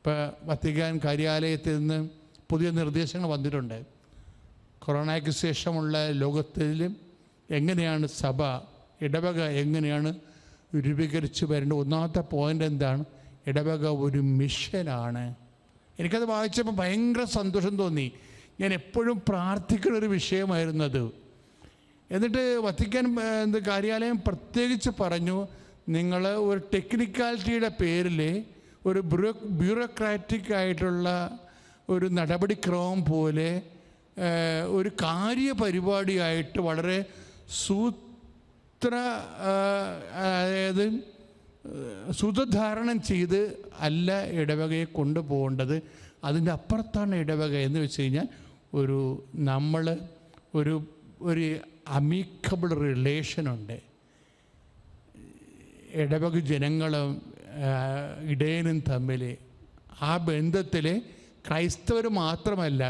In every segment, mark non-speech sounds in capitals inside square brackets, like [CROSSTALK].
ഇപ്പോൾ വത്തിക്കാൻ കാര്യാലയത്തിൽ നിന്ന് പുതിയ നിർദ്ദേശങ്ങൾ വന്നിട്ടുണ്ട്. കൊറോണയ്ക്ക് ശേഷമുള്ള ലോകത്തിലും എങ്ങനെയാണ് സഭ ഇടവക എങ്ങനെയാണ് രൂപീകരിച്ച് വരേണ്ടത്? ഒന്നാമത്തെ പോയിന്റ് എന്താണ്? ഇടവക ഒരു മിഷനാണ് എനിക്കത് വായിച്ചപ്പോൾ ഭയങ്കര സന്തോഷം തോന്നി. ഞാൻ എപ്പോഴും പ്രാർത്ഥിക്കുന്ന ഒരു വിഷയമായിരുന്നു അത് എന്നിട്ട് വത്തിക്കാൻ എന്ത് കാര്യാലയം പ്രത്യേകിച്ച് പറഞ്ഞു നിങ്ങൾ ഒരു ടെക്നിക്കാലിറ്റിയുടെ പേരിൽ ഒരു ബ്യൂറോ ബ്യൂറോക്രാറ്റിക് ആയിട്ടുള്ള ഒരു നടപടിക്രമം പോലെ ഒരു കാര്യപരിപാടിയായിട്ട് വളരെ സൂത്ര അതായത് സുതധാരണം ചെയ്ത് അല്ല ഇടവകയെ കൊണ്ടുപോകേണ്ടത്. അതിന്റെ അപ്പുറത്താണ് ഇടവക എന്ന് വെച്ച് കഴിഞ്ഞാൽ ഒരു നമ്മൾ ഒരു ഒരു അമീക്കബിൾ റിലേഷനുണ്ട് ഇടവക ജനങ്ങളും ഇടയനും തമ്മിൽ ആ ബന്ധത്തിൽ ക്രൈസ്തവർ മാത്രമല്ല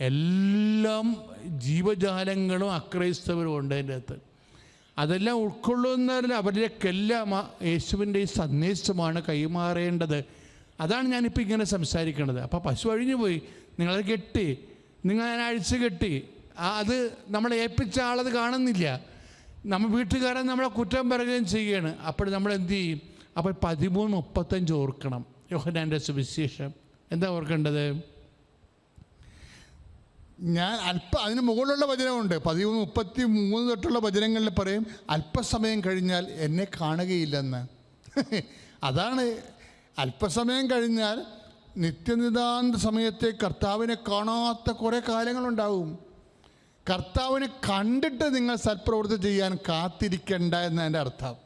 എല്ലാം ജീവജാലങ്ങളും അക്രൈസ്തവരും ഉണ്ട് അതിന്റെ അകത്ത്. അതെല്ലാം ഉൾക്കൊള്ളുന്നതിൽ അവരിലേക്കെല്ലാം യേശുവിന്റെ ഈ സന്ദേശമാണ് കൈമാറേണ്ടത്. അതാണ് ഞാനിപ്പോൾ ഇങ്ങനെ സംസാരിക്കുന്നത് അപ്പോൾ പശു അഴിഞ്ഞു പോയി നിങ്ങളത് കെട്ടി നിങ്ങൾ ഞാൻ അഴിച്ച് കെട്ടി അത് നമ്മളെ ഏൽപ്പിച്ച ആളത് കാണുന്നില്ല. നമ്മൾ വീട്ടുകാരൻ നമ്മളെ കുറ്റം പറയുകയും ചെയ്യുകയാണ് അപ്പോൾ നമ്മൾ എന്ത് ചെയ്യും? അപ്പോൾ പതിമൂന്ന് മുപ്പത്തഞ്ച് ഓർക്കണം. യോഹനാന്റെ സുവിശേഷം. എന്താ ഓർക്കേണ്ടത്? ഞാൻ അല്പ അതിന് മുകളിലുള്ള വചനമുണ്ട്. പതിമൂന്ന് മുപ്പത്തി മൂന്ന് തൊട്ടുള്ള വചനങ്ങളിൽ പറയും അല്പസമയം കഴിഞ്ഞാൽ എന്നെ കാണുകയില്ലെന്ന്. [LAUGHS] അതാണ് അല്പസമയം കഴിഞ്ഞാൽ നിത്യനിതാന്ത സമയത്തെ കർത്താവിനെ കാണാത്ത കുറേ കാലങ്ങളുണ്ടാവും. കർത്താവിനെ കണ്ടിട്ട് നിങ്ങൾ സൽപ്രവൃത്തി ചെയ്യാൻ കാത്തിരിക്കേണ്ട എന്നതിന്റെ അർത്ഥം.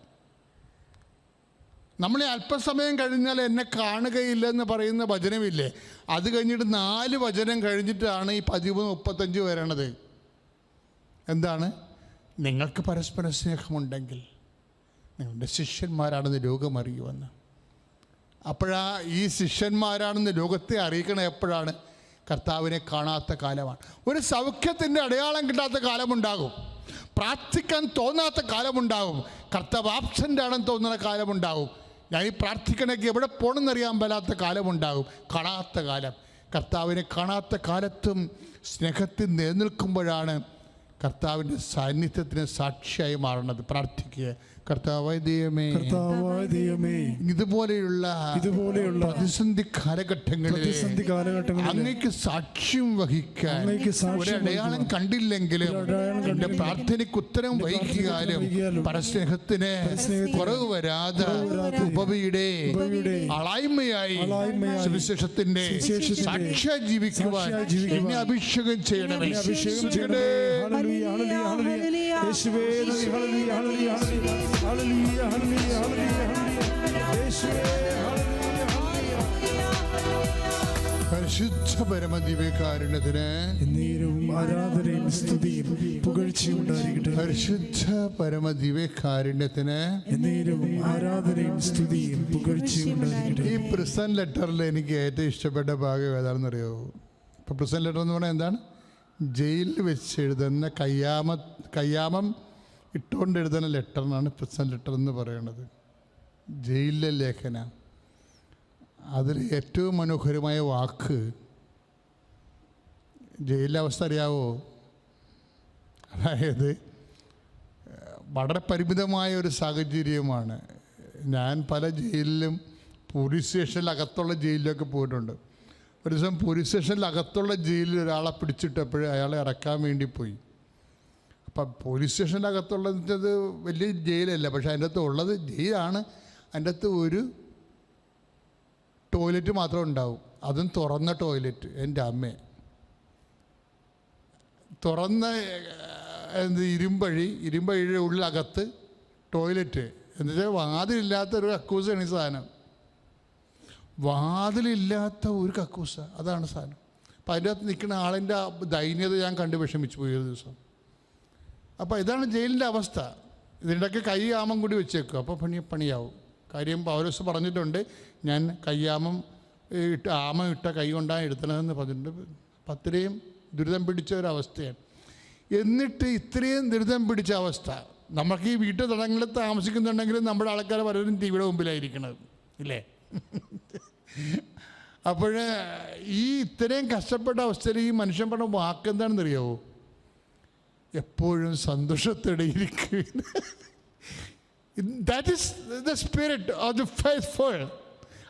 നമ്മൾ ഈ അല്പസമയം കഴിഞ്ഞാൽ എന്നെ കാണുകയില്ല എന്ന് പറയുന്ന വചനമില്ലേ? അത് കഴിഞ്ഞിട്ട് നാല് വചനം കഴിഞ്ഞിട്ടാണ് ഈ പതിമൂന്ന് മുപ്പത്തഞ്ച് വരണത്. എന്താണ്? നിങ്ങൾക്ക് പരസ്പര സ്നേഹമുണ്ടെങ്കിൽ നിങ്ങളുടെ ശിഷ്യന്മാരാണെന്ന് ലോകം അറിയുമെന്ന്. അപ്പോഴാ ഈ ശിഷ്യന്മാരാണെന്ന് ലോകത്തെ അറിയിക്കണ എപ്പോഴാണ്? കർത്താവിനെ കാണാത്ത കാലമാണ്. ഒരു സൗഖ്യത്തിന്റെ അടയാളം കിട്ടാത്ത കാലമുണ്ടാകും. പ്രാർത്ഥിക്കാൻ തോന്നാത്ത കാലമുണ്ടാകും. കർത്താവ് ആബ്സെന്റ് ആണെന്ന് തോന്നുന്ന കാലമുണ്ടാകും. ഞാൻ ഈ പ്രാർത്ഥിക്കണമെങ്കിൽ എവിടെ പോകണമെന്നറിയാൻ പറ്റാത്ത കാലമുണ്ടാകും. കാണാത്ത കാലം. കർത്താവിനെ കാണാത്ത കാലത്തും സ്നേഹത്തിൽ നിലനിൽക്കുമ്പോഴാണ് കർത്താവിന്റെ സാന്നിധ്യത്തിന് സാക്ഷിയായി മാറുന്നത് പ്രാർത്ഥിക്കുക. കർത്താവായ ദൈവമേ. കർത്താവായ ദൈവമേ. ഇതുപോലെയുള്ള ഇതുപോലെയുള്ള പ്രതിസന്ധി കാലഘട്ടങ്ങളിൽ പ്രതിസന്ധി കാലഘട്ടങ്ങളിൽ അങ്ങേക്ക് സാക്ഷ്യം വഹിക്കാൻ അങ്ങേക്ക് സാക്ഷ്യം ഒരു അടയാളം കണ്ടില്ലെങ്കിലും എന്റെ പ്രാർത്ഥനയ്ക്ക് ഉത്തരം വഹിക്കാനും പരസ്നേഹത്തിന് കുറവ് വരാതെ ഉപവിയുടെ അളായ്മയായി സുവിശേഷത്തിന്റെ സാക്ഷ്യ ജീവിക്കുവാൻ എന്നെ അഭിഷേകം ചെയ്യണമേ. അഭിഷേകം ചെയ്യണേ ഹല്ലേലൂയ, ഹല്ലേലൂയ, ഹല്ലേലൂയ. യേശുവേ hallelujah, hallelujah. Hallelujah, hallelujah, hallelujah, ഹല്ലേലൂയ. യേശുവേ ഹല്ലേലൂയ, ഹല്ലേലൂയ. പരിശുദ്ധ പരമദിവ്യകാരുണ്യത്തിന് എന്നേരവും ആരാധനയും സ്തുതിയും പുകഴ്ചയും ഉണ്ടായിരിക്കട്ടെ പരിശുദ്ധ പരമദിവ്യകാരുണ്യത്തിന് എന്നേരവും ആരാധനയും സ്തുതിയും പുകഴ്ചയും ഉണ്ടായിരിക്കട്ടെ ഈ പ്രിസൺ ലെറ്ററിൽ എനിക്ക് ഏറ്റവും ഇഷ്ടപ്പെട്ട ഭാഗം ഏതാണെന്നറിയോ ഇപ്പോൾ പ്രിസൺ ലെറ്റർ എന്ന് പറഞ്ഞാൽ എന്താണ് ജയിലിൽ വെച്ച് എഴുതുന്ന കയ്യാമ കയ്യാമം ഇട്ടുകൊണ്ട് എഴുതുന്ന ലെറ്ററിനാണ് പ്രിസൺ ലെറ്റർ എന്ന് പറയുന്നത് ജയിലിലെ ലേഖന. അതിൽ ഏറ്റവും മനോഹരമായ വാക്ക് ജയിലിലെ അവസ്ഥ അറിയാവോ? അതായത് വളരെ പരിമിതമായ ഒരു സാഹചര്യമാണ്. ഞാൻ പല ജയിലിലും പോലീസ് സ്റ്റേഷനിൽ അകത്തുള്ള ജയിലിലൊക്കെ പോയിട്ടുണ്ട്. ഒരു ദിവസം പോലീസ് സ്റ്റേഷനിൽ അകത്തുള്ള ജയിലിൽ ഒരാളെ പിടിച്ചിട്ടപ്പോഴേ അയാളെ ഇറക്കാൻ വേണ്ടി പോയി. അപ്പം പോലീസ് സ്റ്റേഷന്റെ അകത്തുള്ളത് വലിയ ജയിലല്ല. പക്ഷേ അതിന്റെ അകത്ത് ഉള്ളത് ജയിലാണ്. അതിന്റെ അകത്ത് ഒരു ടോയ്ലറ്റ് മാത്രം ഉണ്ടാവും. അതും തുറന്ന ടോയ്ലറ്റ്. എന്റെ അമ്മ. തുറന്ന എന്ത് ഇരുമ്പഴി ഇരുമ്പഴിയുടെ ഉള്ളിലകത്ത് ടോയ്ലറ്റ്. എന്നുവെച്ചാൽ വാതിലില്ലാത്ത ഒരു കക്കൂസാണ് ഈ സാധനം. വാതിലില്ലാത്ത ഒരു കക്കൂസ. അതാണ് സാധനം. അപ്പം അതിന്റെ അകത്ത് നിൽക്കുന്ന ആളിന്റെ ദൈന്യത ഞാൻ കണ്ട് വിഷമിച്ചു പോയി ഒരു ദിവസം. അപ്പോൾ ഇതാണ് ജയിലിന്റെ അവസ്ഥ. ഇതിന്റെയൊക്കെ കൈ ആമം കൂടി വെച്ചേക്കും. അപ്പോൾ പണി പണിയാവും. കാര്യം പൗരസ് പറഞ്ഞിട്ടുണ്ട് ഞാൻ കയ്യാമം ഇട്ട് ആമം ഇട്ട കൈ കൊണ്ടാണ് എടുത്തണതെന്ന് പറഞ്ഞിട്ടുണ്ട്. അപ്പം അത്രയും ദുരിതം പിടിച്ച ഒരവസ്ഥയാണ് എന്നിട്ട് ഇത്രയും ദുരിതം പിടിച്ച അവസ്ഥ. നമുക്ക് ഈ വീട്ടു തടങ്ങളിൽ താമസിക്കുന്നുണ്ടെങ്കിലും നമ്മുടെ ആൾക്കാർ പലരും ടി വിയുടെ മുമ്പിലായിരിക്കണത്. ഇല്ലേ? അപ്പോൾ ഈ ഇത്രയും കഷ്ടപ്പെട്ട അവസ്ഥയിൽ ഈ മനുഷ്യൻ പറഞ്ഞ വാക്ക് എന്താണെന്ന് അറിയാവോ എപ്പോഴും സന്തോഷത്തോടെ ഇരിക്കുക that is the spirit of the faithful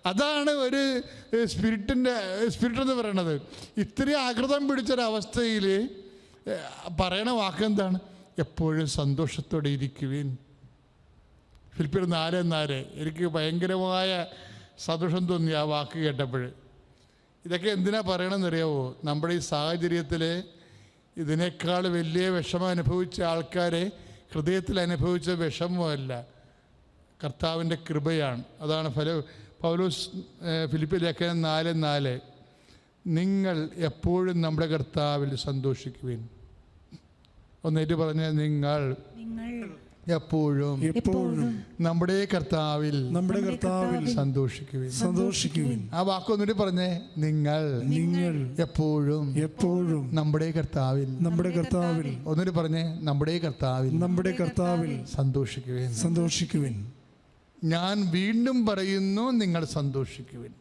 അതാണ് ഒരു സ്പിരിറ്റിന്റെ സ്പിരിറ്റ് എന്ന് പറയണത്. ഇത്രയും ആകൃതം പിടിച്ചൊരവസ്ഥയിൽ പറയണ വാക്ക് എന്താണ് എപ്പോഴും സന്തോഷത്തോടെ ഇരിക്കുവിൻ. ഫിലിപ്പിയർ നാല് നാല് എനിക്ക് ഭയങ്കരമായ സന്തോഷം തോന്നി ആ വാക്ക് കേട്ടപ്പോൾ ഇതൊക്കെ എന്തിനാ പറയണമെന്നറിയാവോ നമ്മുടെ ഈ സാഹചര്യത്തിൽ ഇതിനേക്കാൾ വലിയ വിഷമം അനുഭവിച്ച ആൾക്കാരെ ഹൃദയത്തിൽ അനുഭവിച്ച വിഷമമല്ല. കർത്താവിന്റെ കൃപയാണ്. അതാണ് ഫല പൗലോസ് ഫിലിപ്പ് ലേഖനം നാല് നാല്. നിങ്ങൾ എപ്പോഴും നമ്മുടെ കർത്താവിൽ സന്തോഷിക്കുവിൻ. ഒന്നേറ്റ് പറഞ്ഞ നിങ്ങൾ എപ്പോഴും എപ്പോഴും നമ്മുടെ കർത്താവിൽ നമ്മുടെ കർത്താവിൽ സന്തോഷിക്കുവിൻ. സന്തോഷിക്കുവിൻ. ആ വാക്കൊന്നുകൂടി പറഞ്ഞേ. നിങ്ങൾ നിങ്ങൾ എപ്പോഴും എപ്പോഴും നമ്മുടെ കർത്താവിൽ നമ്മുടെ കർത്താവിൽ ഒന്നുകൂടി പറഞ്ഞേ. നമ്മുടെ കർത്താവിൽ നമ്മുടെ കർത്താവിൽ സന്തോഷിക്കുവിൻ. സന്തോഷിക്കുവിൻ. ഞാൻ വീണ്ടും പറയുന്നു നിങ്ങൾ സന്തോഷിക്കുവിൻ.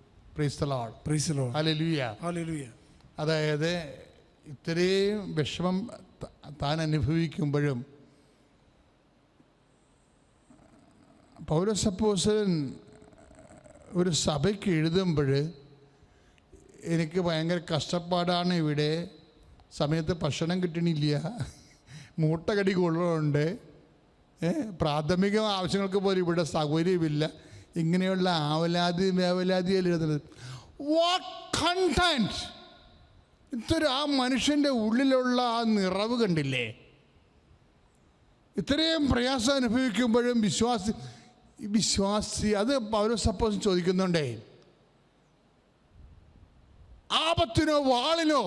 അതായത് ഇത്രയും വിഷമം താൻ അനുഭവിക്കുമ്പോഴും പൗരസപ്പോസൻ ഒരു സഭയ്ക്ക് എഴുതുമ്പോൾ എനിക്ക് ഭയങ്കര കഷ്ടപ്പാടാണ് ഇവിടെ. സമയത്ത് ഭക്ഷണം കിട്ടണില്ല. മൂട്ടകടി കൊള്ളുന്നുണ്ട്. പ്രാഥമിക ആവശ്യങ്ങൾക്ക് പോലും ഇവിടെ സൗകര്യമില്ല. ഇങ്ങനെയുള്ള ആവലാതി വേവലാതി എഴുതുന്നത്. വാട്ട് കണ്ടന്റ് ഇത്ര ആ മനുഷ്യന്റെ ഉള്ളിലുള്ള ആ നിറവ് കണ്ടില്ലേ? ഇത്രയും പ്രയാസം അനുഭവിക്കുമ്പോഴും വിശ്വാസി വിശ്വാസി അത് പൗര സപ്പോസ് ചോദിക്കുന്നുണ്ടേ. ആപത്തിനോ വാളിനോ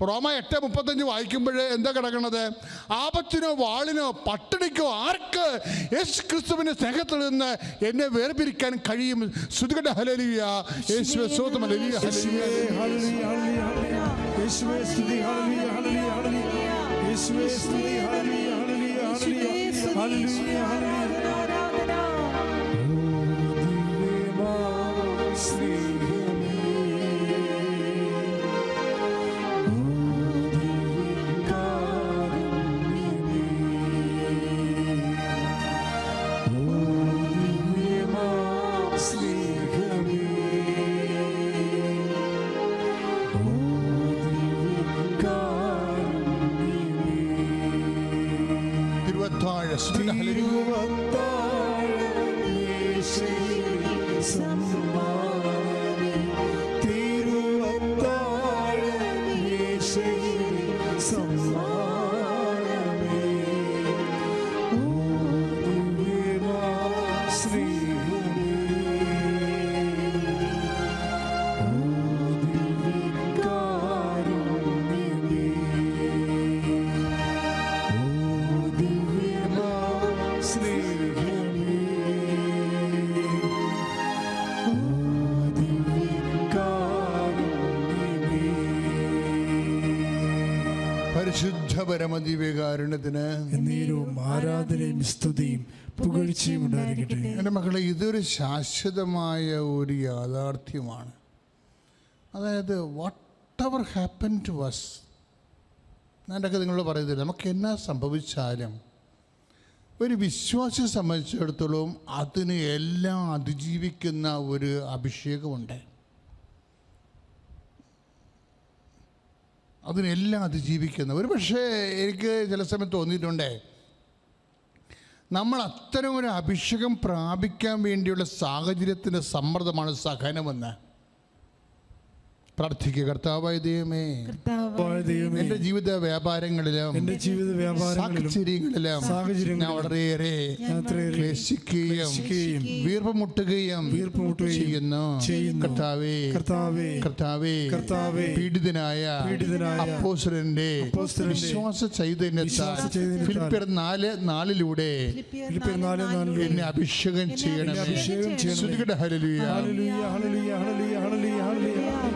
റോമ എട്ട് മുപ്പത്തഞ്ച് വായിക്കുമ്പോൾ എന്താ കിടക്കണത്? ആപത്തിനോ വാളിനോ പട്ടിണിക്കോ ആർക്ക് യേശു ക്രിസ്തുവിന്റെ സ്നേഹത്തിൽ നിന്ന് എന്നെ വേർപിരിക്കാൻ കഴിയും? ശ്രുതികട ഹലലിയ യേശുവെ സ്വന്തം ഹല്ലേലൂയ, യേശുവേ see. പരമദിവ്യകാരുണ്യത്തിന് എന്നേരവും ആരാധനയും സ്തുതിയും പുകഴ്ചയും ഉണ്ടായിരിക്കട്ടെ. എന്റെ മക്കളെ ഇതൊരു ശാശ്വതമായ ഒരു യാഥാർത്ഥ്യമാണ്. അതായത് വാട്ട് എവർ ഹാപ്പൻ ടു വസ് ഞാനൊക്കെ നിങ്ങളോട് പറയുന്നില്ല നമുക്ക് എന്നാ സംഭവിച്ചാലും ഒരു വിശ്വാസിയെ സംബന്ധിച്ചിടത്തോളം അതിന് എല്ലാം അതിജീവിക്കുന്ന ഒരു അഭിഷേകമുണ്ട്. അതിനെല്ലാം അതിജീവിക്കുന്ന. ഒരു പക്ഷേ എനിക്ക് ചില സമയത്ത് തോന്നിയിട്ടുണ്ടേ നമ്മൾ അത്തരം ഒരു അഭിഷേകം പ്രാപിക്കാൻ വേണ്ടിയുള്ള സാഹചര്യത്തിന്റെ സമ്മർദ്ദമാണ് സഹനമെന്ന്. പ്രാർത്ഥിക്കുക. കർത്താവായ ദൈവമേ എന്റെ ജീവിത വ്യാപാരങ്ങളിലും എന്റെ ജീവിത വ്യാപാരങ്ങളിലും സാഹചര്യങ്ങളിലും ഞാൻ വളരെയേറെ ക്ലേശിക്കുകയും വീർപ്പുമുട്ടുകയും ചെയ്യുന്നു. ചെയ്യുന്നു. കർത്താവേ കർത്താവേ കർത്താവേ കർത്താവേ പീഡിതനായ അപ്പോസുരന്റെ വിശ്വാസ ചൈതന്യത്താൽ ഫിലിപ്പിയർ നാല് നാലിലൂടെ എന്നെ അഭിഷേകം ചെയ്യണമേ. ഹലിയ ഹല്ലേലൂയ. Hallelujah hallelujah hallelujah hallelujah.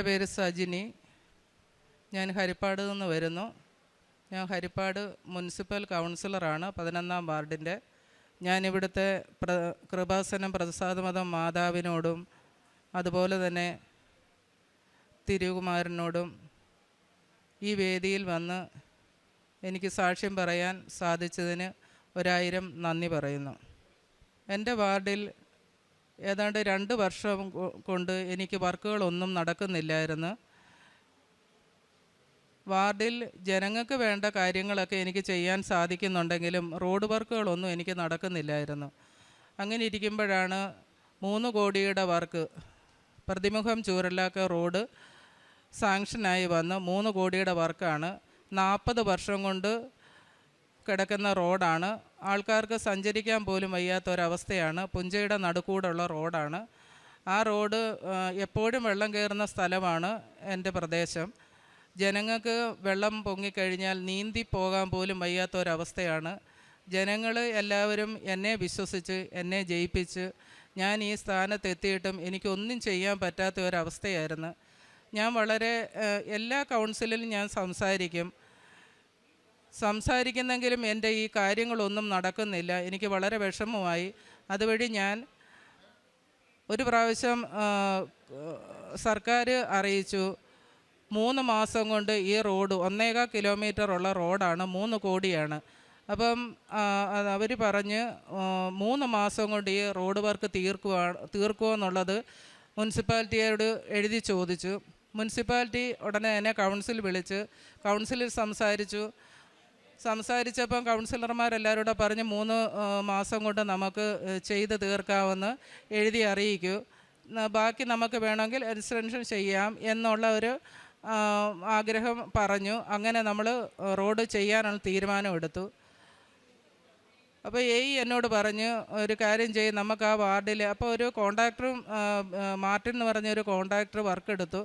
എന്റെ പേര് സജിനി. ഞാൻ ഹരിപ്പാട് നിന്ന് വരുന്നു. ഞാൻ ഹരിപ്പാട് മുനിസിപ്പൽ കൗൺസിലറാണ് പതിനൊന്നാം വാർഡിന്റെ. ഞാനിവിടുത്തെ പ്ര കൃപാസനം പ്രസാദമതം മാതാവിനോടും അതുപോലെ തന്നെ തിരുകുമാരനോടും ഈ വേദിയിൽ വന്ന് എനിക്ക് സാക്ഷ്യം പറയാൻ സാധിച്ചതിന് ഒരായിരം നന്ദി പറയുന്നു. എന്റെ വാർഡിൽ ഏതാണ്ട് രണ്ട് വർഷം കൊണ്ട് എനിക്ക് വർക്കുകളൊന്നും നടക്കുന്നില്ലായിരുന്നു. വാർഡിൽ ജനങ്ങൾക്ക് വേണ്ട കാര്യങ്ങളൊക്കെ എനിക്ക് ചെയ്യാൻ സാധിക്കുന്നുണ്ടെങ്കിലും റോഡ് വർക്കുകളൊന്നും എനിക്ക് നടക്കുന്നില്ലായിരുന്നു. അങ്ങനെ ഇരിക്കുമ്പോഴാണ് മൂന്ന് കോടിയുടെ വർക്ക് പ്രതിമുഖം ചൂരലാക്ക റോഡ് സാങ്ഷനായി വന്ന് മൂന്ന് കോടിയുടെ വർക്കാണ്. നാൽപ്പത് വർഷം കൊണ്ട് കിടക്കുന്ന റോഡാണ്. ആൾക്കാർക്ക് സഞ്ചരിക്കാൻ പോലും വയ്യാത്ത ഒരവസ്ഥയാണ് പുഞ്ചയുടെ നടുക്കൂടുള്ള റോഡാണ്. ആ റോഡ് എപ്പോഴും വെള്ളം കയറുന്ന സ്ഥലമാണ് എന്റെ പ്രദേശം. ജനങ്ങൾക്ക് വെള്ളം പൊങ്ങിക്കഴിഞ്ഞാൽ നീന്തി പോകാൻ പോലും വയ്യാത്ത ഒരവസ്ഥയാണ് ജനങ്ങൾ എല്ലാവരും എന്നെ വിശ്വസിച്ച് എന്നെ ജയിപ്പിച്ച് ഞാൻ ഈ സ്ഥാനത്തെത്തിയിട്ടും എനിക്കൊന്നും ചെയ്യാൻ പറ്റാത്ത ഒരവസ്ഥയായിരുന്നു. ഞാൻ വളരെ എല്ലാ കൗൺസിലിലും ഞാൻ സംസാരിക്കും. സംസാരിക്കുന്നെങ്കിലും എന്റെ ഈ കാര്യങ്ങളൊന്നും നടക്കുന്നില്ല. എനിക്ക് വളരെ വിഷമമായി. അതുവഴി ഞാൻ ഒരു പ്രാവശ്യം സർക്കാർ അറിയിച്ചു മൂന്ന് മാസം കൊണ്ട് ഈ റോഡ് ഒന്നേകാൽ കിലോമീറ്റർ ഉള്ള റോഡാണ് മൂന്ന് കോടിയാണ്. അപ്പം അവർ പറഞ്ഞ് മൂന്ന് മാസം കൊണ്ട് ഈ റോഡ് വർക്ക് തീർക്കുക തീർക്കുമോ എന്നുള്ളത് മുനിസിപ്പാലിറ്റിയോട് എഴുതി ചോദിച്ചു. മുനിസിപ്പാലിറ്റി ഉടനെ തന്നെ കൗൺസിൽ വിളിച്ച്. കൗൺസിലിൽ സംസാരിച്ചു. സംസാരിച്ചപ്പം കൗൺസിലർമാരെല്ലാവരോടും പറഞ്ഞ് മൂന്ന് മാസം കൊണ്ട് നമുക്ക് ചെയ്ത് തീർക്കാമെന്ന് എഴുതി അറിയിക്കൂ. ബാക്കി നമുക്ക് വേണമെങ്കിൽ എക്സ്റ്റൻഷൻ ചെയ്യാം എന്നുള്ള ഒരു ആഗ്രഹം പറഞ്ഞു. അങ്ങനെ നമ്മൾ റോഡ് ചെയ്യാനുള്ള തീരുമാനമെടുത്തു അപ്പോൾ എ എന്നോട് പറഞ്ഞ് ഒരു കാര്യം ചെയ്യും നമുക്ക് ആ വാർഡിൽ അപ്പോൾ ഒരു കോൺട്രാക്ടറും മാർട്ടിൻ എന്ന് പറഞ്ഞൊരു കോൺട്രാക്ടർ വർക്ക് എടുത്തു.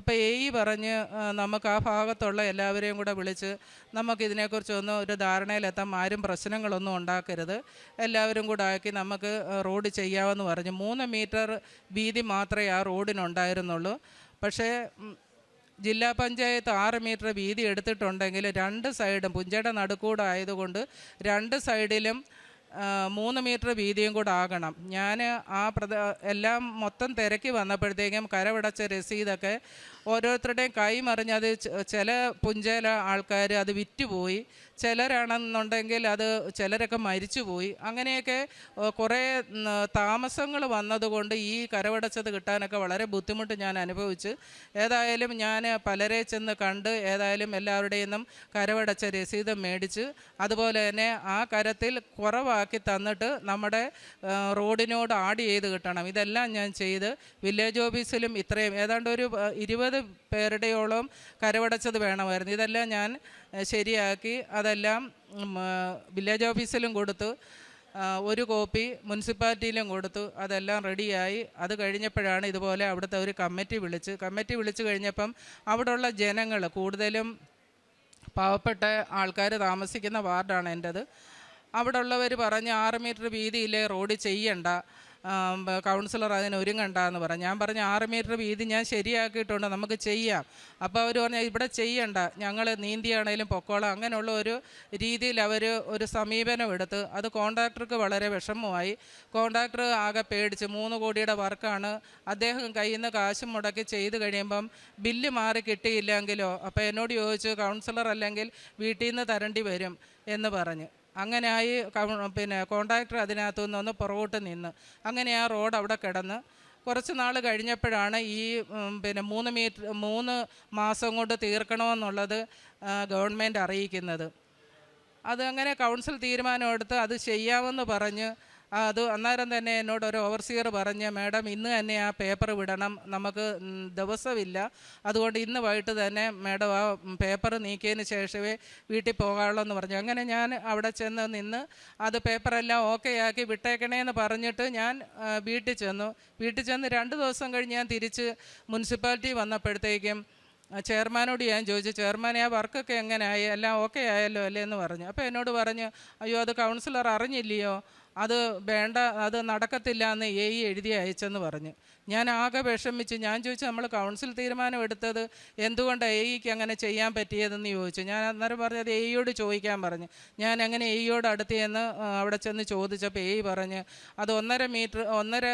അപ്പോൾ എ പറഞ്ഞ് നമുക്ക് ആ ഭാഗത്തുള്ള എല്ലാവരെയും കൂടെ വിളിച്ച് നമുക്കിതിനെക്കുറിച്ചൊന്നും ഒരു ധാരണയിലെത്താൻ ആരും പ്രശ്നങ്ങളൊന്നും ഉണ്ടാക്കരുത്. എല്ലാവരും കൂടെ ആക്കി നമുക്ക് റോഡ് ചെയ്യാമെന്ന് പറഞ്ഞു. മൂന്ന് മീറ്റർ വീതി മാത്രമേ ആ റോഡിനുണ്ടായിരുന്നുള്ളൂ. പക്ഷേ ജില്ലാ പഞ്ചായത്ത് ആറ് മീറ്റർ വീതി എടുത്തിട്ടുണ്ടെങ്കിൽ രണ്ട് സൈഡും പുഞ്ചയുടെ നടുക്കൂടെ ആയതുകൊണ്ട് രണ്ട് സൈഡിലും മൂന്ന് മീറ്റർ വീതിയും കൂടെ ആകണം. ഞാൻ ആ പ്രദ എല്ലാം മൊത്തം തിരക്കി വന്നപ്പോഴത്തേക്കും കരവിടച്ച രസീതൊക്കെ ഓരോരുത്തരുടെയും കൈ മറിഞ്ഞ് അത് ചില പുഞ്ചയില ആൾക്കാർ അത് വിറ്റുപോയി ചിലരാണെന്നുണ്ടെങ്കിൽ അത് ചിലരൊക്കെ മരിച്ചുപോയി. അങ്ങനെയൊക്കെ കുറേ താമസങ്ങൾ വന്നതുകൊണ്ട് ഈ കരവടച്ചത് കിട്ടാനൊക്കെ വളരെ ബുദ്ധിമുട്ട് ഞാൻ അനുഭവിച്ച്. ഏതായാലും ഞാൻ പലരെ ചെന്ന് കണ്ട് ഏതായാലും എല്ലാവരുടെയും നിന്നും കരവടച്ച രസീത് മേടിച്ച്. അതുപോലെ തന്നെ ആ കരത്തിൽ കുറവാക്കി തന്നിട്ട് നമ്മുടെ റോഡിനോട് ആഡ് ചെയ്ത് കിട്ടണം. ഇതെല്ലാം ഞാൻ ചെയ്ത് വില്ലേജ് ഓഫീസിലും ഇത്രയും ഏതാണ്ട് ഒരു ആ, ഇരുപത് പേരുടെയോളം കരവടച്ചത് വേണമായിരുന്നു. ഇതെല്ലാം ഞാൻ ശരിയാക്കി. അതെല്ലാം വില്ലേജ് ഓഫീസിലും കൊടുത്തു. ഒരു കോപ്പി മുനിസിപ്പാലിറ്റിയിലും കൊടുത്തു. അതെല്ലാം റെഡിയായി. അത് കഴിഞ്ഞപ്പോഴാണ് ഇതുപോലെ അവിടുത്തെ ഒരു കമ്മിറ്റി വിളിച്ച്. കമ്മിറ്റി വിളിച്ചു കഴിഞ്ഞപ്പം അവിടെയുള്ള ജനങ്ങൾ കൂടുതലും പാവപ്പെട്ട ആൾക്കാർ താമസിക്കുന്ന വാർഡാണ് എന്റെത് അവിടെ ഉള്ളവർ പറഞ്ഞ് ആറ് മീറ്റർ വീതിയിലെ റോഡ് ചെയ്യണ്ട. കൗൺസിലർ അതിന് ഒരുങ്ങണ്ട എന്ന് പറഞ്ഞു ഞാൻ പറഞ്ഞു ആറ് മീറ്റർ വീതി ഞാൻ ശരിയാക്കിയിട്ടുണ്ട് നമുക്ക് ചെയ്യാം. അപ്പോൾ അവർ പറഞ്ഞു ഇവിടെ ചെയ്യണ്ട. ഞങ്ങൾ നീന്തിയാണേലും പൊക്കോളാം. അങ്ങനെയുള്ള ഒരു രീതിയിൽ അവർ ഒരു സമീപനം എടുത്ത് അത് കോൺട്രാക്ടർക്ക് വളരെ വിഷമമായി. കോൺട്രാക്ടർ ആകെ പേടിച്ച് മൂന്ന് കോടിയുടെ വർക്കാണ്. അദ്ദേഹം കയ്യിൽ നിന്ന് കാശ് മുടക്കി ചെയ്ത് കഴിയുമ്പം ബില്ല് മാറി കിട്ടിയില്ലെങ്കിലോ അപ്പോൾ എന്നോട് ചോദിച്ചു കൗൺസിലർ അല്ലെങ്കിൽ വീട്ടിൽ നിന്ന് തരേണ്ടി വരും? എന്ന് പറഞ്ഞ്. അങ്ങനെയായി പിന്നെ കോൺട്രാക്ടർ അതിനകത്തു നിന്ന് ഒന്ന് പുറകോട്ട് നിന്ന്. അങ്ങനെ ആ റോഡ് അവിടെ കിടന്ന് കുറച്ച് നാൾ കഴിഞ്ഞപ്പോഴാണ് ഈ പിന്നെ മൂന്ന് മീറ്റർ മൂന്ന് മാസം കൊണ്ട് തീർക്കണമെന്നുള്ളത് ഗവൺമെന്റ് അറിയിക്കുന്നത്. അത് അങ്ങനെ കൗൺസിൽ തീരുമാനമെടുത്ത് അത് ചെയ്യാമെന്ന് പറഞ്ഞ് അത് അന്നേരം തന്നെ എന്നോട് ഒരു ഓവർസിയർ പറഞ്ഞ് മാഡം ഇന്ന് തന്നെ ആ പേപ്പർ വിടണം. നമുക്ക് ദിവസമില്ല. അതുകൊണ്ട് ഇന്ന് വൈകിട്ട് തന്നെ മാഡം ആ പേപ്പർ നീക്കിയതിന് ശേഷമേ വീട്ടിൽ പോകാവുള്ളൂ എന്ന് പറഞ്ഞു. അങ്ങനെ ഞാൻ അവിടെ ചെന്ന് നിന്ന് അത് പേപ്പറെല്ലാം ഓക്കെ ആക്കി വിട്ടേക്കണേന്ന് പറഞ്ഞിട്ട് ഞാൻ വീട്ടിൽ ചെന്നു. വീട്ടിൽ ചെന്ന് രണ്ട് ദിവസം കഴിഞ്ഞ് ഞാൻ തിരിച്ച് മുനിസിപ്പാലിറ്റി വന്നപ്പോഴത്തേക്കും ചെയർമാനോട് ഞാൻ ചോദിച്ചു ചെയർമാനെ ആ വർക്കൊക്കെ എങ്ങനെയായി എല്ലാം ഓക്കെ ആയല്ലോ അല്ലേ? എന്ന് പറഞ്ഞു. അപ്പോൾ എന്നോട് പറഞ്ഞു അയ്യോ അത് കൗൺസിലർ അറിഞ്ഞില്ലയോ? അത് വേണ്ട അത് നടക്കത്തില്ല എന്ന് എ ഇ എഴുതി അയച്ചെന്ന് പറഞ്ഞു. ഞാൻ ആകെ വിഷമിച്ച്. ഞാൻ ചോദിച്ചു നമ്മൾ കൗൺസിൽ തീരുമാനം എടുത്തത് എന്തുകൊണ്ട് എ ഇക്ക് അങ്ങനെ ചെയ്യാൻ പറ്റിയതെന്ന് ചോദിച്ചു. ഞാൻ അന്നേരം പറഞ്ഞത് എ ഇയോട് ചോദിക്കാൻ പറഞ്ഞു. ഞാൻ അങ്ങനെ എ ഇയോട് അടുത്ത് അവിടെ ചെന്ന് ചോദിച്ചപ്പോൾ എ ഇ പറഞ്ഞ് അത് ഒന്നര മീറ്റർ ഒന്നര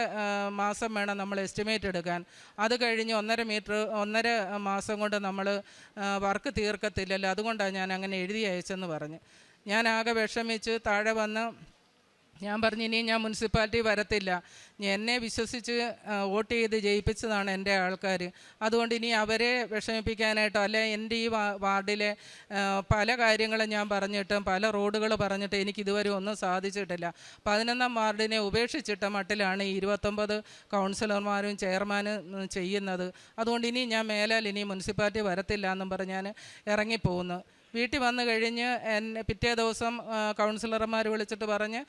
മാസം വേണം നമ്മൾ എസ്റ്റിമേറ്റ് എടുക്കാൻ. അത് കഴിഞ്ഞ് ഒന്നര മീറ്റർ ഒന്നര മാസം കൊണ്ട് നമ്മൾ വർക്ക് തീർക്കത്തില്ലല്ലോ. അതുകൊണ്ടാണ് ഞാൻ അങ്ങനെ എഴുതി അയച്ചെന്ന് പറഞ്ഞു. ഞാൻ ആകെ വിഷമിച്ച് താഴെ വന്ന് ഞാൻ പറഞ്ഞു ഇനി ഞാൻ മുനിസിപ്പാലിറ്റി വരത്തില്ല. എന്നെ വിശ്വസിച്ച് വോട്ട് ചെയ്ത് ജയിപ്പിച്ചതാണ് എന്റെ ആൾക്കാർ അതുകൊണ്ട് ഇനി അവരെ വിഷമിപ്പിക്കാനായിട്ടോ അല്ലെ എന്റെ ഈ വാർഡിലെ പല കാര്യങ്ങളും ഞാൻ പറഞ്ഞിട്ടും പല റോഡുകൾ പറഞ്ഞിട്ട് എനിക്ക് ഇതുവരെ ഒന്നും സാധിച്ചിട്ടില്ല. പതിനൊന്നാം വാർഡിനെ ഉപേക്ഷിച്ചിട്ട മട്ടിലാണ് ഈ ഇരുപത്തൊമ്പത് കൗൺസിലർമാരും ചെയർമാനും ചെയ്യുന്നത്. അതുകൊണ്ട് ഇനി ഞാൻ മേലാൽ ഇനി മുനിസിപ്പാലിറ്റി വരത്തില്ല എന്നും പറഞ്ഞ് ഞാൻ ഇറങ്ങിപ്പോകുന്നു. വീട്ടിൽ വന്നു കഴിഞ്ഞ് പിറ്റേ ദിവസം കൗൺസിലർമാർ വിളിച്ചിട്ട് പറഞ്ഞ്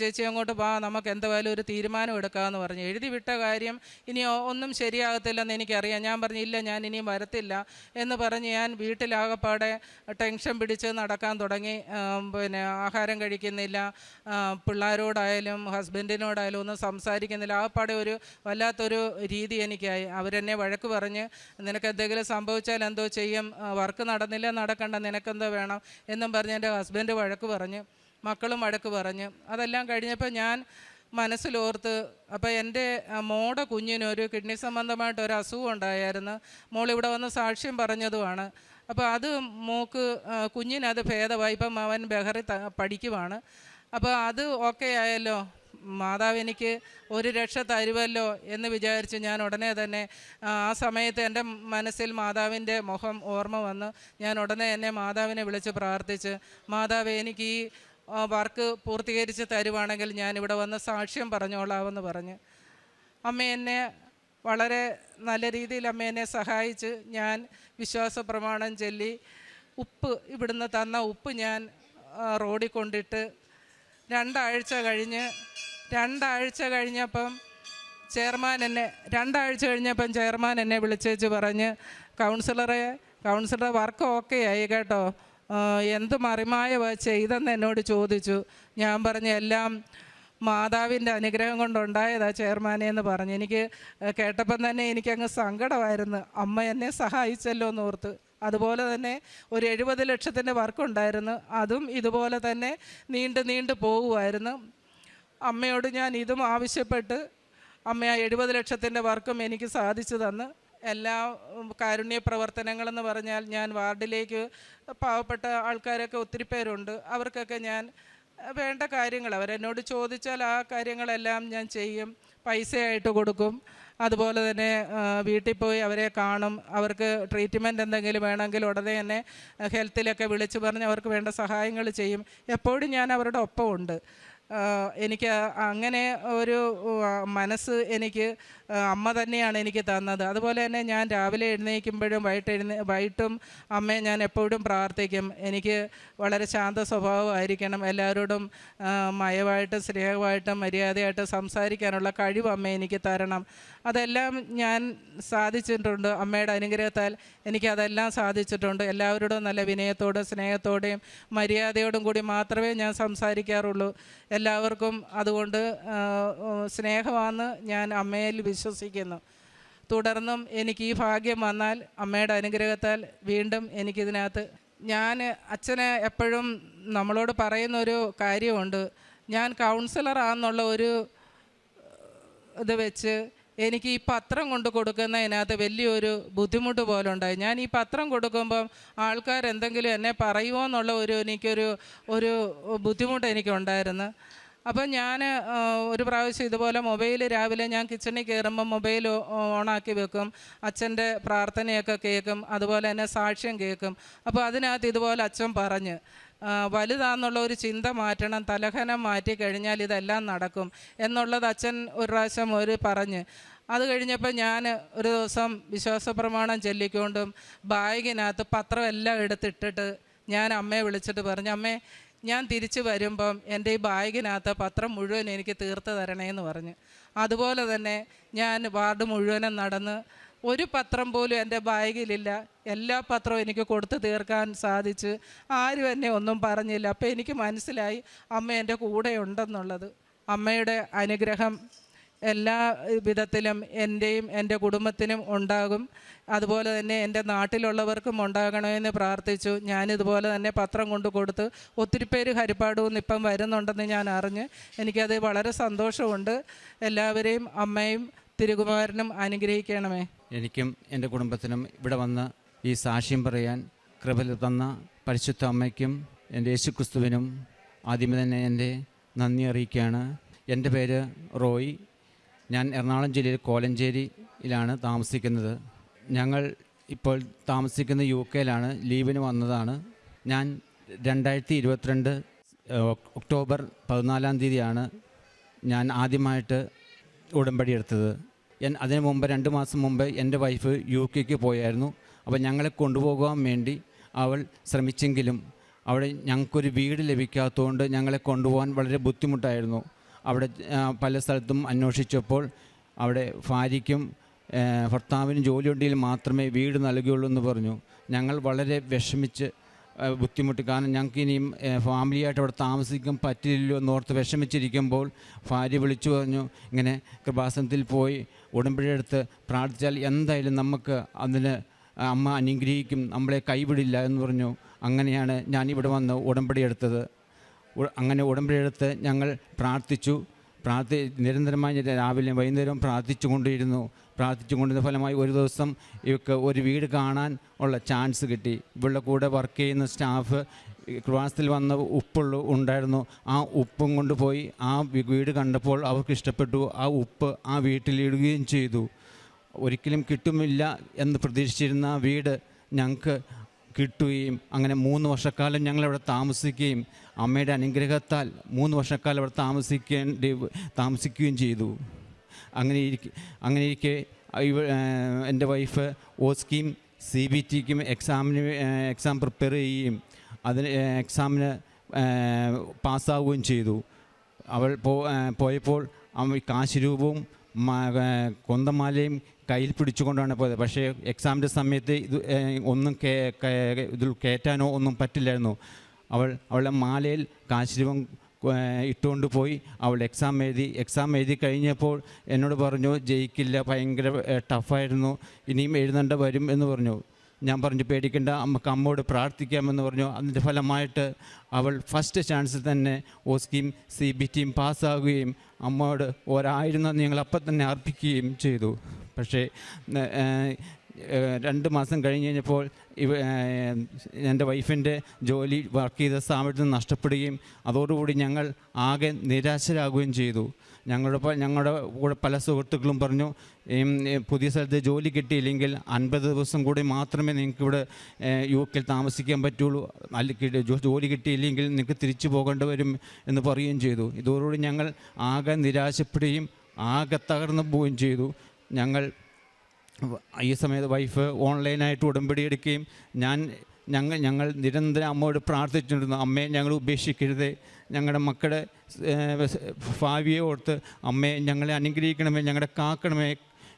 ചേച്ചി അങ്ങോട്ട് വാ നമുക്ക് എന്തായാലും ഒരു തീരുമാനം എടുക്കാമെന്ന് പറഞ്ഞു. എഴുതി വിട്ട കാര്യം ഇനി ഒന്നും ശരിയാകത്തില്ലെന്ന് എനിക്കറിയാം. ഞാൻ പറഞ്ഞു ഇല്ല ഞാൻ ഇനിയും വരത്തില്ല എന്ന് പറഞ്ഞ് ഞാൻ വീട്ടിലാകപ്പാടെ ടെൻഷൻ പിടിച്ച് നടക്കാൻ തുടങ്ങി. പിന്നെ ആഹാരം കഴിക്കുന്നില്ല. പിള്ളേരോടായാലും ഹസ്ബൻഡിനോടായാലും ഒന്നും സംസാരിക്കുന്നില്ല. ആകപ്പാടെ ഒരു വല്ലാത്തൊരു രീതി എനിക്കായി. അവരെന്നെ വഴക്ക് പറഞ്ഞ് നിനക്ക് എന്തെങ്കിലും സംഭവിച്ചാൽ എന്തോ ചെയ്യും. വർക്ക് നടന്നില്ല നടക്കണ്ട നിനക്കെന്തോ വേണം എന്നും പറഞ്ഞ് എന്റെ ഹസ്ബൻഡ് വഴക്ക് പറഞ്ഞ് മക്കളും വഴക്ക് പറഞ്ഞ്. അതെല്ലാം കഴിഞ്ഞപ്പോൾ ഞാൻ മനസ്സിലോർത്ത് അപ്പോൾ എന്റെ മോടെ കുഞ്ഞിനൊരു കിഡ്നി സംബന്ധമായിട്ട് ഒരു അസുഖം ഉണ്ടായിരുന്നു. മോൾ ഇവിടെ വന്ന് സാക്ഷ്യം പറഞ്ഞതുമാണ്. അപ്പോൾ അത് മോക്ക് കുഞ്ഞിനത് ഭേദമായി. ഇപ്പം അവൻ ബഹറി പഠിക്കുവാണ്. അപ്പോൾ അത് ഓക്കെ ആയല്ലോ. മാതാവ് എനിക്ക് ഒരു രക്ഷ തരുമല്ലോ എന്ന് വിചാരിച്ച് ഞാൻ ഉടനെ തന്നെ ആ സമയത്ത് എന്റെ മനസ്സിൽ മാതാവിന്റെ മുഖം ഓർമ്മ വന്ന്. ഞാൻ ഉടനെ തന്നെ മാതാവിനെ വിളിച്ച് പ്രാർത്ഥിച്ച് മാതാവ് എനിക്ക് ഈ വർക്ക് പൂർത്തീകരിച്ച് തരുവാണെങ്കിൽ ഞാനിവിടെ വന്ന് സാക്ഷ്യം പറഞ്ഞോളാമെന്ന് പറഞ്ഞ്. അമ്മ എന്നെ വളരെ നല്ല രീതിയിൽ അമ്മ എന്നെ സഹായിച്ച് ഞാൻ വിശ്വാസ പ്രമാണം ചൊല്ലി ഉപ്പ് ഇവിടുന്ന് തന്ന ഉപ്പ് ഞാൻ റോഡിൽ കൊണ്ടിട്ട് രണ്ടാഴ്ച കഴിഞ്ഞ് രണ്ടാഴ്ച കഴിഞ്ഞപ്പം ചെയർമാൻ എന്നെ രണ്ടാഴ്ച കഴിഞ്ഞപ്പം ചെയർമാൻ എന്നെ വിളിച്ചേച്ച് പറഞ്ഞ് കൗൺസിലറെ കൗൺസിലറെ വർക്ക് ഓക്കെ ആയി കേട്ടോ. എന്ത് മറിമായവ ചെയ്തെന്ന് എന്നോട് ചോദിച്ചു. ഞാൻ പറഞ്ഞ എല്ലാം മാതാവിന്റെ അനുഗ്രഹം കൊണ്ടുണ്ടായതാ ചെയർമാനെ എന്ന് പറഞ്ഞു. എനിക്ക് കേട്ടപ്പം തന്നെ എനിക്കങ്ങ് സങ്കടമായിരുന്നു. അമ്മ എന്നെ സഹായിച്ചല്ലോ എന്ന് ഓർത്ത്. അതുപോലെ തന്നെ ഒരു എഴുപത് ലക്ഷത്തിന്റെ വർക്കുണ്ടായിരുന്നു. അതും ഇതുപോലെ തന്നെ നീണ്ട് നീണ്ട് പോകുമായിരുന്നു. അമ്മയോട് ഞാൻ ഇതും ആവശ്യപ്പെട്ട് അമ്മ ആ എഴുപത് ലക്ഷത്തിന്റെ വർക്കും എനിക്ക് സാധിച്ചു തന്ന്. എല്ലാ കാരുണ്യ പ്രവർത്തനങ്ങളെന്ന് പറഞ്ഞാൽ ഞാൻ വാർഡിലേക്ക് പാവപ്പെട്ട ആൾക്കാരൊക്കെ ഒത്തിരി പേരുണ്ട്. അവർക്കൊക്കെ ഞാൻ വേണ്ട കാര്യങ്ങൾ അവരെന്നോട് ചോദിച്ചാൽ ആ കാര്യങ്ങളെല്ലാം ഞാൻ ചെയ്യും. പൈസയായിട്ട് കൊടുക്കും. അതുപോലെ തന്നെ വീട്ടിൽ പോയി അവരെ കാണും. അവർക്ക് ട്രീറ്റ്മെന്റ് എന്തെങ്കിലും വേണമെങ്കിൽ ഉടനെ തന്നെ ഹെൽത്തിലൊക്കെ വിളിച്ചു പറഞ്ഞ് അവർക്ക് വേണ്ട സഹായങ്ങൾ ചെയ്യും. എപ്പോഴും ഞാൻ അവരുടെ ഒപ്പമുണ്ട് എനിക്ക് അങ്ങനെ ഒരു മനസ്സ് എനിക്ക് അമ്മ തന്നെയാണ് എനിക്ക് തന്നത്. അതുപോലെ തന്നെ ഞാൻ രാവിലെ എഴുന്നേൽക്കുമ്പോഴും വൈകിട്ട് എഴുന്നേ വൈകിട്ടും അമ്മയെ ഞാൻ എപ്പോഴും പ്രാർത്ഥിക്കും. എനിക്ക് വളരെ ശാന്ത സ്വഭാവമായിരിക്കണം എല്ലാവരോടും മയവായിട്ടും സ്നേഹമായിട്ടും മര്യാദയായിട്ടും സംസാരിക്കാനുള്ള കഴിവ് അമ്മ എനിക്ക് തരണം. അതെല്ലാം ഞാൻ സാധിച്ചിട്ടുണ്ട്. അമ്മയുടെ അനുഗ്രഹത്താൽ എനിക്കതെല്ലാം സാധിച്ചിട്ടുണ്ട്. എല്ലാവരോടും നല്ല വിനയത്തോടും സ്നേഹത്തോടെയും മര്യാദയോടും കൂടി മാത്രമേ ഞാൻ സംസാരിക്കാറുള്ളൂ. എല്ലാവർക്കും അതുകൊണ്ട് സ്നേഹമാണ് ഞാൻ അമ്മയിൽ വിശ്വസിക്കുന്നു. തുടർന്നും എനിക്ക് ഈ ഭാഗ്യം വന്നാൽ അമ്മയുടെ അനുഗ്രഹത്താൽ വീണ്ടും എനിക്കിതിനകത്ത് ഞാൻ അച്ഛനെ എപ്പോഴും നമ്മളോട് പറയുന്നൊരു കാര്യമുണ്ട്. ഞാൻ കൗൺസിലറാന്നുള്ള ഒരു ഇത് വെച്ച് എനിക്ക് ഈ പത്രം കൊണ്ട് കൊടുക്കുന്നതിനകത്ത് വലിയൊരു ബുദ്ധിമുട്ട് പോലെ ഉണ്ടായി ഞാൻ ഈ പത്രം കൊടുക്കുമ്പം ആൾക്കാർ എന്തെങ്കിലും എന്നെ പറയുമോ എന്നുള്ള ഒരു എനിക്കൊരു ഒരു ബുദ്ധിമുട്ട് എനിക്കുണ്ടായിരുന്നു. അപ്പം ഞാൻ ഒരു പ്രാവശ്യം ഇതുപോലെ മൊബൈൽ രാവിലെ ഞാൻ കിച്ചണിൽ കയറുമ്പോൾ മൊബൈൽ ഓണാക്കി വെക്കും. അച്ഛന്റെ പ്രാർത്ഥനയൊക്കെ കേൾക്കും. അതുപോലെ തന്നെ സാക്ഷ്യം കേൾക്കും. അപ്പോൾ അതിനകത്ത് ഇതുപോലെ അച്ഛൻ പറഞ്ഞ് വലുതാന്നുള്ള ഒരു ചിന്ത മാറ്റണം തലഹനം മാറ്റി കഴിഞ്ഞാൽ ഇതെല്ലാം നടക്കും എന്നുള്ളത് അച്ഛൻ ഒരു പ്രാവശ്യം ഒരു പറഞ്ഞ്. അത് കഴിഞ്ഞപ്പോൾ ഞാൻ ഒരു ദിവസം വിശ്വാസ പ്രമാണം ചൊല്ലിക്കൊണ്ടും ബാഗിനകത്ത് പത്രം എല്ലാം എടുത്തിട്ടിട്ട് ഞാൻ അമ്മയെ വിളിച്ചിട്ട് പറഞ്ഞു അമ്മേ ഞാൻ തിരിച്ചു വരുമ്പം എന്റെ ഈ ബാഗിനകത്ത് പത്രം മുഴുവൻ എനിക്ക് തീർത്ത് തരണേന്ന് പറഞ്ഞു. അതുപോലെ തന്നെ ഞാൻ വാർഡ് മുഴുവനും നടന്ന് ഒരു പത്രം പോലും എന്റെ ബാഗിലില്ല. എല്ലാ പത്രവും എനിക്ക് കൊടുത്തു തീർക്കാൻ സാധിച്ച് ആരും എന്നെ ഒന്നും പറഞ്ഞില്ല. അപ്പോൾ എനിക്ക് മനസ്സിലായി അമ്മ എന്റെ കൂടെ ഉണ്ടെന്നുള്ളത്. അമ്മയുടെ അനുഗ്രഹം എല്ലാ വിധത്തിലും എന്റെയും എന്റെ കുടുംബത്തിനും ഉണ്ടാകും. അതുപോലെ തന്നെ എന്റെ നാട്ടിലുള്ളവർക്കും ഉണ്ടാകണമെന്ന് പ്രാർത്ഥിച്ചു. ഞാനിതുപോലെ തന്നെ പത്രം കൊണ്ടു കൊടുത്ത് ഒത്തിരി പേര് ഹരിപ്പാടുമെന്ന് ഇപ്പം വരുന്നുണ്ടെന്ന് ഞാൻ അറിഞ്ഞ് എനിക്കത് വളരെ സന്തോഷമുണ്ട്. എല്ലാവരെയും അമ്മയും തിരുകുമാരനും അനുഗ്രഹിക്കണമേ. എനിക്കും എന്റെ കുടുംബത്തിനും ഇവിടെ വന്ന് ഈ സാക്ഷ്യം പറയാൻ കൃപ തന്ന പരിശുദ്ധ അമ്മയ്ക്കും എന്റെ യേശുക്രിസ്തുവിനും ആദ്യമേ തന്നെ എന്റെ നന്ദി അറിയിക്കുകയാണ്. എന്റെ പേര് റോയ്. ഞാൻ എറണാകുളം ജില്ലയിൽ കോലഞ്ചേരിയിലാണ് താമസിക്കുന്നത്. ഞങ്ങൾ ഇപ്പോൾ താമസിക്കുന്ന യു കെയിലാണ് ലീവിന് വന്നതാണ്. ഞാൻ രണ്ടായിരത്തി ഇരുപത്തിരണ്ട് ഒക്ടോബർ പതിനാലാം തീയതിയാണ് ഞാൻ ആദ്യമായിട്ട് ഉടമ്പടി എടുത്തത്. എൻ അതിന് മുമ്പ് രണ്ട് മാസം മുമ്പ് എന്റെ വൈഫ് യു കെക്ക് പോയായിരുന്നു. അപ്പോൾ ഞങ്ങളെ കൊണ്ടുപോകാൻ വേണ്ടി അവൾ ശ്രമിച്ചെങ്കിലും അവിടെ ഞങ്ങൾക്കൊരു വീട് ലഭിക്കാത്തതുകൊണ്ട് ഞങ്ങളെ കൊണ്ടുപോകാൻ വളരെ ബുദ്ധിമുട്ടായിരുന്നു. അവിടെ പല സ്ഥലത്തും അന്വേഷിച്ചപ്പോൾ അവിടെ ഭാര്യയ്ക്കും ഭർത്താവിനും ജോലിയുണ്ടെങ്കിൽ മാത്രമേ വീട് നൽകുകയുള്ളൂ എന്ന് പറഞ്ഞു. ഞങ്ങൾ വളരെ വിഷമിച്ച് ബുദ്ധിമുട്ടി. കാരണം ഞങ്ങൾക്ക് ഇനിയും ഫാമിലിയായിട്ട് അവിടെ താമസിക്കാൻ പറ്റില്ലല്ലോ എന്നോർത്ത് വിഷമിച്ചിരിക്കുമ്പോൾ ഭാര്യ വിളിച്ചു പറഞ്ഞു ഇങ്ങനെ കൃപാസനത്തിൽ പോയി ഉടമ്പടിയെടുത്ത് പ്രാർത്ഥിച്ചാൽ എന്തായാലും നമുക്ക് അതിന് അമ്മ അനുഗ്രഹിക്കും നമ്മളെ കൈവിടില്ല എന്ന് പറഞ്ഞു. അങ്ങനെയാണ് ഞാനിവിടെ വന്ന് ഉടമ്പടിയെടുത്തത് അങ്ങനെ ഉടമ്പടിയെടുത്ത് ഞങ്ങൾ പ്രാർത്ഥിച്ചു. പ്രാർത്ഥി നിരന്തരമായി ഞാൻ രാവിലെ വൈകുന്നേരം പ്രാർത്ഥിച്ചു കൊണ്ടിരുന്നു. പ്രാർത്ഥിച്ചു കൊണ്ടിരുന്ന ഫലമായി ഒരു ദിവസം ഇവർക്ക് ഒരു വീട് കാണാൻ ഉള്ള ചാൻസ് കിട്ടി. ഇവളുടെ കൂടെ വർക്ക് ചെയ്യുന്ന സ്റ്റാഫ് ക്ലാസ്സിൽ വന്ന ഉപ്പുള്ള ഉണ്ടായിരുന്നു. ആ ഉപ്പും കൊണ്ടുപോയി ആ വീട് കണ്ടപ്പോൾ അവർക്ക് ഇഷ്ടപ്പെട്ടു. ആ ഉപ്പ് ആ വീട്ടിലിടുകയും ചെയ്തു. ഒരിക്കലും കിട്ടുമില്ല എന്ന് പ്രതീക്ഷിച്ചിരുന്ന വീട് ഞങ്ങൾക്ക് കിട്ടുകയും അങ്ങനെ മൂന്ന് വർഷക്കാലം ഞങ്ങളവിടെ താമസിക്കുകയും അമ്മയുടെ അനുഗ്രഹത്താൽ മൂന്ന് വർഷക്കാലം അവിടെ താമസിക്കേണ്ടി താമസിക്കുകയും ചെയ്തു. അങ്ങനെ ഇരിക്കെ അങ്ങനെ ഇരിക്കെ എന്റെ വൈഫ് ഓസ്കിയും സി ബി ടിക്കും എക്സാമിന് എക്സാം പ്രിപ്പയർ ചെയ്യുകയും അതിന് എക്സാമിന് പാസ്സാവുകയും ചെയ്തു. അവൾ പോ പോയപ്പോൾ അമ്മ കാശ് രൂപവും കൊന്തമാലയും കയ്യിൽ പിടിച്ചുകൊണ്ടാണ് പോയത്. പക്ഷേ എക്സാമിന്റെ സമയത്ത് ഇത് ഒന്നും ഇതിൽ കയറ്റാനോ ഒന്നും പറ്റില്ലായിരുന്നു. അവൾ അവളുടെ മാലയിൽ കാശിരൂപം ഇട്ടുകൊണ്ട് പോയി അവൾ എക്സാം എഴുതി എക്സാം എഴുതി കഴിഞ്ഞപ്പോൾ എന്നോട് പറഞ്ഞു ജയിക്കില്ല ഭയങ്കര ടഫായിരുന്നു ഇനിയും എഴുതേണ്ട വരും എന്ന് പറഞ്ഞു. ഞാൻ പറഞ്ഞു പേടിക്കേണ്ട നമുക്ക് അമ്മയോട് പ്രാർത്ഥിക്കാമെന്ന് പറഞ്ഞു. അതിന്റെ ഫലമായിട്ട് അവൾ ഫസ്റ്റ് ചാൻസിൽ തന്നെ ഓസ്കിയും സി ബി ടിയും പാസ്സാകുകയും അമ്മയോട് ഒരായിരം ഞങ്ങൾ അപ്പം തന്നെ അർപ്പിക്കുകയും ചെയ്തു. പക്ഷേ രണ്ട് മാസം കഴിഞ്ഞ് കഴിഞ്ഞപ്പോൾ ഇവ എന്റെ വൈഫിന്റെ ജോലി വർക്ക് ചെയ്ത സ്ഥാപനത്തിൽ നിന്ന് നഷ്ടപ്പെടുകയും അതോടുകൂടി ഞങ്ങൾ ആകെ നിരാശരാകുകയും ചെയ്തു. ഞങ്ങളുടെ ഞങ്ങളുടെ കൂടെ പല സുഹൃത്തുക്കളും പറഞ്ഞു പുതിയ സ്ഥലത്ത് ജോലി കിട്ടിയില്ലെങ്കിൽ അൻപത് ദിവസം കൂടി മാത്രമേ നിങ്ങൾക്ക് ഇവിടെ യു കെയിൽ താമസിക്കാൻ പറ്റുള്ളൂ. അല്ലെങ്കിൽ ജോലി കിട്ടിയില്ലെങ്കിൽ നിങ്ങൾക്ക് തിരിച്ചു പോകേണ്ടി വരും എന്ന് പറയുകയും ചെയ്തു. ഇതോടുകൂടി ഞങ്ങൾ ആകെ നിരാശപ്പെടുകയും ആകെ തകർന്നു പോവുകയും ചെയ്തു. ഞങ്ങൾ ഈ സമയത്ത് വൈഫ് ഓൺലൈനായിട്ട് ഉടമ്പടി എടുക്കുകയും ഞാൻ ഞങ്ങൾ ഞങ്ങൾ നിരന്തരം അമ്മയോട് പ്രാർത്ഥിച്ചിരുന്നു അമ്മയെ ഞങ്ങൾ ഉപേക്ഷിക്കരുത്. ഞങ്ങളുടെ മക്കളുടെ ഭാവിയെ ഓർത്ത് അമ്മയെ ഞങ്ങളെ അനുഗ്രഹിക്കണമേ ഞങ്ങളുടെ കാക്കണമേ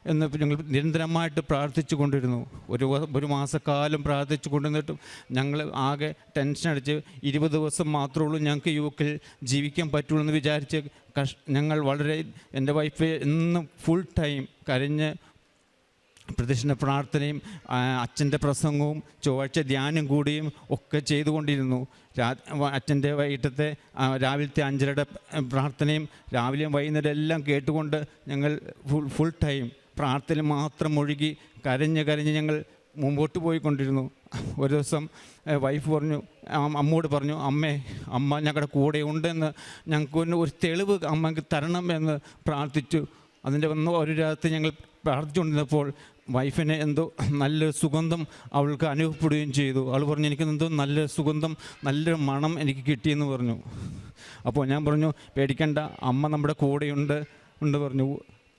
എന്ന് ഞങ്ങൾ നിരന്തരമായിട്ട് പ്രാർത്ഥിച്ചു കൊണ്ടിരുന്നു. ഒരു ഒരു മാസക്കാലം പ്രാർത്ഥിച്ചു കൊണ്ടിരുന്നിട്ടും ഞങ്ങൾ ആകെ ടെൻഷൻ അടിച്ച് ഇരുപത് ദിവസം മാത്രമേ ഉള്ളൂ ഞങ്ങൾക്ക് യുവക്കിൽ ജീവിക്കാൻ പറ്റുള്ളൂ എന്ന് വിചാരിച്ച് കഷ് ഞങ്ങൾ വളരെ എന്റെ വൈഫ് എന്നും ഫുൾ ടൈം കരഞ്ഞ് പ്രദക്ഷിണ പ്രാർത്ഥനയും അച്ഛന്റെ പ്രസംഗവും ചൊവ്വാഴ്ച ധ്യാനം കൂടിയും ഒക്കെ ചെയ്തുകൊണ്ടിരുന്നു. രാ അച്ഛന്റെ വൈകിട്ടത്തെ രാവിലത്തെ അഞ്ചരയുടെ പ്രാർത്ഥനയും രാവിലെയും വൈകുന്നേരം എല്ലാം കേട്ടുകൊണ്ട് ഞങ്ങൾ ഫുൾ ഫുൾ ടൈം പ്രാർത്ഥന മാത്രം ഒഴുകി കരഞ്ഞ് കരഞ്ഞ് ഞങ്ങൾ മുമ്പോട്ട് പോയിക്കൊണ്ടിരുന്നു. ഒരു ദിവസം വൈഫ് പറഞ്ഞു അമ്മോട് പറഞ്ഞു അമ്മേ അമ്മ ഞങ്ങളുടെ കൂടെ ഉണ്ടെന്ന് ഞങ്ങൾക്ക് ഒരു തെളിവ് അമ്മയ്ക്ക് തരണം എന്ന് പ്രാർത്ഥിച്ചു. അതിന്റെ വന്ന് ഒരു രാത്രി ഞങ്ങൾ പ്രാർത്ഥിച്ചുകൊണ്ടിരുന്നപ്പോൾ വൈഫിന് എന്തോ നല്ല സുഗന്ധം അവൾക്ക് അനുഭവപ്പെടുകയും ചെയ്തു. അവൾ പറഞ്ഞു എനിക്ക് എന്തോ നല്ല സുഗന്ധം നല്ലൊരു മണം എനിക്ക് കിട്ടിയെന്ന് പറഞ്ഞു. അപ്പോൾ ഞാൻ പറഞ്ഞു പേടിക്കേണ്ട അമ്മ നമ്മുടെ കൂടെയുണ്ട് ഉണ്ട് പറഞ്ഞു.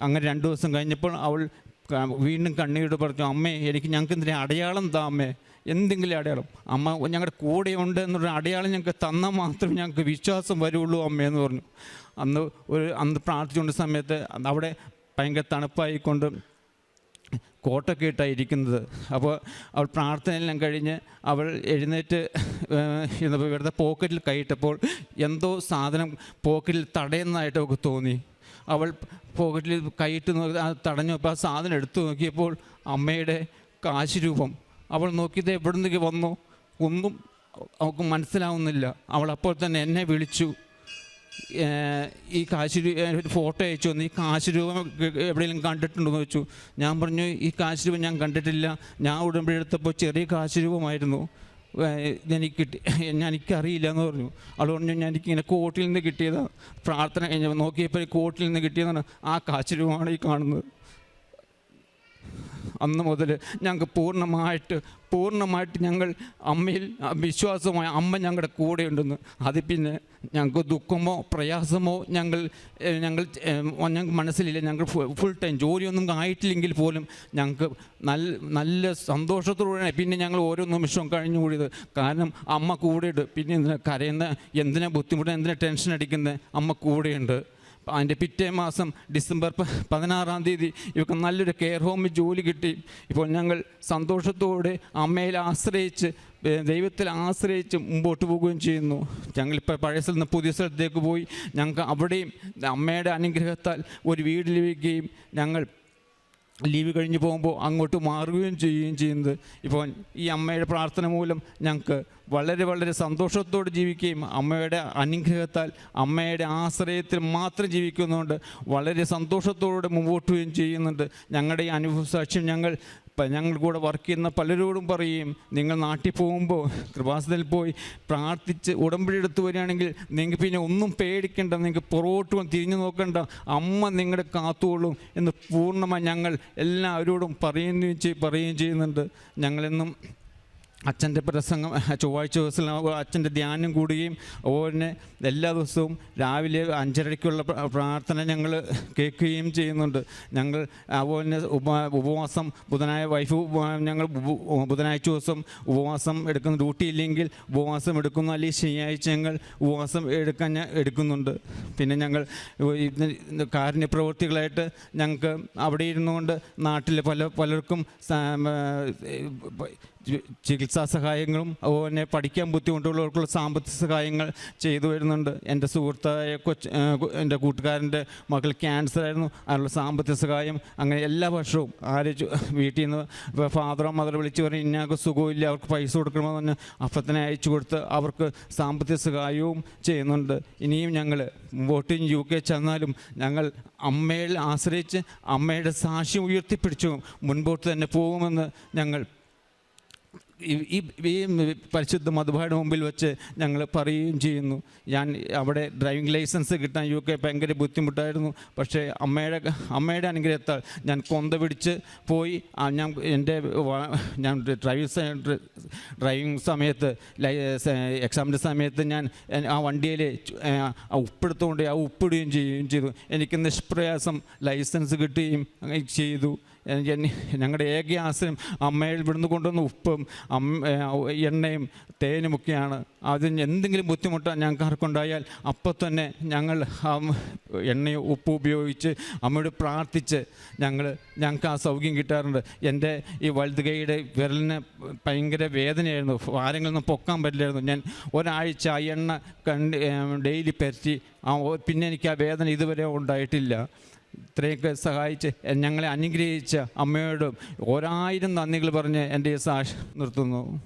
അങ്ങനെ രണ്ട് ദിവസം കഴിഞ്ഞപ്പോൾ അവൾ വീണ്ടും കണ്ണീരോട് പറഞ്ഞു അമ്മേ എനിക്ക് ഞങ്ങൾക്ക് എന്തിനാ അടയാളം താ അമ്മേ? എന്തെങ്കിലും അടയാളം. അമ്മ ഞങ്ങളുടെ കൂടെ കൂടെയുണ്ട് എന്നൊരു അടയാളം ഞങ്ങൾക്ക് തന്നാൽ മാത്രമേ ഞങ്ങൾക്ക് വിശ്വാസം വരുള്ളൂ അമ്മയെന്ന് പറഞ്ഞു. അന്ന് ഒരു അന്ന് പ്രാർത്ഥിച്ചുകൊണ്ട് സമയത്ത് അവിടെ ഭയങ്കര തണുപ്പായിക്കൊണ്ട് കോട്ടൊക്കെ ഇട്ടാണ് ഇരിക്കുന്നത്. അപ്പോൾ അവൾ പ്രാർത്ഥനയെല്ലാം കഴിഞ്ഞ് അവൾ എഴുന്നേറ്റ് ഇരുന്നപ്പോൾ ഇവിടുത്തെ പോക്കറ്റിൽ കൈയിട്ടപ്പോൾ എന്തോ സാധനം പോക്കറ്റിൽ തടയുന്നതായിട്ട് അവൾക്ക് തോന്നി. അവൾ പോക്കറ്റിൽ കൈയിട്ട് നോക്കി തടഞ്ഞപ്പോൾ ആ സാധനം എടുത്തു നോക്കിയപ്പോൾ അമ്മയുടെ കാശ് രൂപം അവൾ നോക്കിയത് എവിടെ നിന്നൊക്കെ വന്നു. ഒന്നും അവൾക്ക് മനസ്സിലാവുന്നില്ല. അവൾ അപ്പോൾ തന്നെ എന്നെ വിളിച്ചു. ഈ കാശ് ഒരു ഫോട്ടോ അയച്ചു തന്നു. ഈ കാശ് രൂപ എവിടെയെങ്കിലും കണ്ടിട്ടുണ്ടോ എന്ന് ചോദിച്ചു. ഞാൻ പറഞ്ഞു ഈ കാശ് രൂപം ഞാൻ കണ്ടിട്ടില്ല. ഞാൻ ഉടമ്പടി എടുത്തപ്പോൾ ചെറിയ കാശ് രൂപമായിരുന്നു എനിക്ക് കിട്ടി. ഞാൻ എനിക്കറിയില്ല എന്ന് പറഞ്ഞു. അവൾ പറഞ്ഞു ഞാൻ എനിക്കിങ്ങനെ കോട്ടിൽ നിന്ന് കിട്ടിയതാണ് പ്രാർത്ഥന കഴിഞ്ഞ നോക്കിയപ്പോൾ കോട്ടിൽ നിന്ന് കിട്ടിയതാണ് ആ കാശ് രൂപമാണ് ഈ കാണുന്നത്. അന്ന് മുതൽ ഞങ്ങൾക്ക് പൂർണമായിട്ട് പൂർണമായിട്ട് ഞങ്ങൾ അമ്മയിൽ വിശ്വാസമായ അമ്മ ഞങ്ങളുടെ കൂടെ ഉണ്ടെന്ന് അത് പിന്നെ ഞങ്ങൾക്ക് ദുഃഖമോ പ്രയാസമോ ഞങ്ങൾ ഞങ്ങൾ ഞങ്ങൾക്ക് മനസ്സിലില്ല. ഞങ്ങൾ ഫുൾ ടൈം ജോലിയൊന്നും ആയിട്ടില്ലെങ്കിൽ പോലും ഞങ്ങൾക്ക് നല്ല നല്ല സന്തോഷത്തോടെയാണ് പിന്നെ ഞങ്ങൾ ഓരോ നിമിഷവും കഴിഞ്ഞു കൂടിയത് കാരണം അമ്മ കൂടെയുണ്ട്. പിന്നെ എന്തിനാ കരയുന്ന എന്തിനാ ബുദ്ധിമുട്ട്? എന്തിനാ ടെൻഷൻ അടിക്കുന്നത്? അമ്മ കൂടെയുണ്ട്. അതിന്റെ പിറ്റേ മാസം ഡിസംബർ പതിനാറാം തീയതി ഇവർക്ക് നല്ലൊരു കെയർ ഹോമിൽ ജോലി കിട്ടി. ഇപ്പോൾ ഞങ്ങൾ സന്തോഷത്തോടെ അമ്മയിൽ ആശ്രയിച്ച് ദൈവത്തിൽ ആശ്രയിച്ച് മുമ്പോട്ട് പോവുകയും ചെയ്യുന്നു. ഞങ്ങളിപ്പോൾ പഴയ സ്ഥലത്ത് നിന്ന് പുതിയ സ്ഥലത്തേക്ക് പോയി. ഞങ്ങൾക്ക് അവിടെയും അമ്മയുടെ അനുഗ്രഹത്താൽ ഒരു വീട് ലഭിക്കുകയും ഞങ്ങൾ ലീവ് കഴിഞ്ഞ് പോകുമ്പോൾ അങ്ങോട്ട് മാറുകയും ചെയ്യുകയും ചെയ്യുന്നത്. ഇപ്പോൾ ഈ അമ്മയുടെ പ്രാർത്ഥന മൂലം ഞങ്ങൾക്ക് വളരെ വളരെ സന്തോഷത്തോടെ ജീവിക്കുകയും അമ്മയുടെ അനുഗ്രഹത്താൽ അമ്മയുടെ ആശ്രയത്തിൽ മാത്രം ജീവിക്കുന്നതുകൊണ്ട് വളരെ സന്തോഷത്തോടെ മുമ്പോട്ട് പോവുകയും ചെയ്യുന്നുണ്ട്. ഞങ്ങളുടെ ഈ അനുഭവ സാക്ഷ്യം ഞങ്ങൾ ഞങ്ങൾ കൂടെ വർക്ക് ചെയ്യുന്ന പലരോടും പറയും നിങ്ങൾ നാട്ടിൽ പോകുമ്പോൾ കൃപാസനത്തിൽ പോയി പ്രാർത്ഥിച്ച് ഉടമ്പടി എടുത്തു വരികയാണെങ്കിൽ നിങ്ങൾക്ക് പിന്നെ ഒന്നും പേടിക്കേണ്ട നിങ്ങൾക്ക് പുറകോട്ടും തിരിഞ്ഞു നോക്കണ്ട. അമ്മ നിങ്ങളുടെ കാത്തുകൊള്ളും എന്ന് പൂർണമായി ഞങ്ങൾ എല്ലാവരോടും പറയുകയും ചെയ്യും പറയുകയും ചെയ്യുന്നുണ്ട്. ഞങ്ങളെന്നും അച്ഛന്റെ പ്രസംഗം ചൊവ്വാഴ്ച ദിവസം അച്ഛന്റെ ധ്യാനം കൂടുകയും അതുപോലെ എല്ലാ ദിവസവും രാവിലെ അഞ്ചരയ്ക്കുള്ള പ്ര- പ്രാർത്ഥന ഞങ്ങൾ കേൾക്കുകയും ചെയ്യുന്നുണ്ട്. ഞങ്ങൾ അതുപോലെ ഉപ ഉപവാസം ബുധനായ വൈഫ് ഞങ്ങൾ ബുധനാഴ്ച ദിവസം ഉപവാസം എടുക്കുന്ന ഡ്യൂട്ടി ഇല്ലെങ്കിൽ ഉപവാസം എടുക്കുന്നു അല്ലെങ്കിൽ ശനിയാഴ്ച ഞങ്ങൾ ഉപവാസം എടുക്കാൻ എടുക്കുന്നുണ്ട്. പിന്നെ ഞങ്ങൾ കാരുണ്യ പ്രവൃത്തികളായിട്ട് ഞങ്ങൾക്ക് അവിടെ ഇരുന്നുകൊണ്ട് നാട്ടിലെ പല പലർക്കും ചികിത്സാ സഹായങ്ങളും അതുപോലെ പഠിക്കാൻ ബുദ്ധിമുട്ടുള്ളവർക്കുള്ള സാമ്പത്തിക സഹായങ്ങൾ ചെയ്തു വരുന്നുണ്ട്. എന്റെ സുഹൃത്തായ കൊച്ച് എന്റെ കൂട്ടുകാരന്റെ മകൾ ക്യാൻസർ ആയിരുന്നു. അതിനുള്ള സാമ്പത്തിക സഹായം അങ്ങനെ എല്ലാ വർഷവും ആര് വീട്ടിൽ നിന്ന് ഫാദറോ മദറോ വിളിച്ച് പറഞ്ഞ് ഇന്നാൾക്ക് സുഖമില്ല അവർക്ക് പൈസ കൊടുക്കണമെന്ന് പറഞ്ഞ് അപ്പത്തനെ അയച്ചു കൊടുത്ത് അവർക്ക് സാമ്പത്തിക സഹായവും ചെയ്യുന്നുണ്ട്. ഇനിയും ഞങ്ങൾ വോട്ടിങ് യു കെ ചെന്നാലും ഞങ്ങൾ അമ്മയിൽ ആശ്രയിച്ച് അമ്മയുടെ സാക്ഷ്യം ഉയർത്തിപ്പിടിച്ചു മുൻപോട്ട് തന്നെ പോകുമെന്ന് ഞങ്ങൾ ഈ- ഈ പരിശുദ്ധ മധുബായുടെ മുമ്പിൽ വെച്ച് ഞങ്ങൾ പറയുകയും ചെയ്യുന്നു. ഞാൻ അവിടെ ഡ്രൈവിംഗ് ലൈസൻസ് കിട്ടാൻ യു കെ ഭയങ്കര ബുദ്ധിമുട്ടായിരുന്നു. പക്ഷേ അമ്മയുടെ അമ്മയുടെ അനുഗ്രഹത്താൽ ഞാൻ കൊന്ത പിടിച്ച് പോയി. ഞാൻ എന്റെ ഞാൻ ഡ്രൈവിംഗ് ഡ്രൈവിംഗ് സമയത്ത് എക്സാമിന്റെ സമയത്ത് ഞാൻ ആ വണ്ടിയിൽ ഉപ്പെടുത്തുകൊണ്ട് ആ ഉപ്പിടുകയും ചെയ്യുകയും ചെയ്തു. എനിക്ക് നിഷ്പ്രയാസം ലൈസൻസ് കിട്ടുകയും ചെയ്തു. ഞങ്ങളുടെ ഏക ആശ്രയം അമ്മയിൽ ഇവിടുന്ന് കൊണ്ടുവന്ന ഉപ്പും എണ്ണയും തേനും എണ്ണയും തേനുമൊക്കെയാണ് അതിന് എന്തെങ്കിലും ബുദ്ധിമുട്ട് ഞങ്ങൾക്ക് ആർക്കുണ്ടായാൽ അപ്പം തന്നെ ഞങ്ങൾ എണ്ണയും ഉപ്പും ഉപയോഗിച്ച് അമ്മയോട് പ്രാർത്ഥിച്ച് ഞങ്ങൾ ഞങ്ങൾക്ക് ആ സൗഖ്യം കിട്ടാറുണ്ട്. എന്റെ ഈ വലുത് കൈയുടെ വിരലിന് ഭയങ്കര വേദനയായിരുന്നു. വാരങ്ങളൊന്നും പൊക്കാൻ പറ്റില്ലായിരുന്നു. ഞാൻ ഒരാഴ്ച ആ എണ്ണ കണ്ട് ഡെയിലി പരറ്റി ആ പിന്നെ എനിക്ക് ആ വേദന ഇതുവരെ ഉണ്ടായിട്ടില്ല. ഇത്രയൊക്കെ സഹായിച്ച് ഞങ്ങളെ അനുഗ്രഹിച്ച അമ്മയോടും ഒരായിരം നന്ദികൾ പറഞ്ഞ് എന്റെ ഈ സാക്ഷി നിർത്തുന്നു.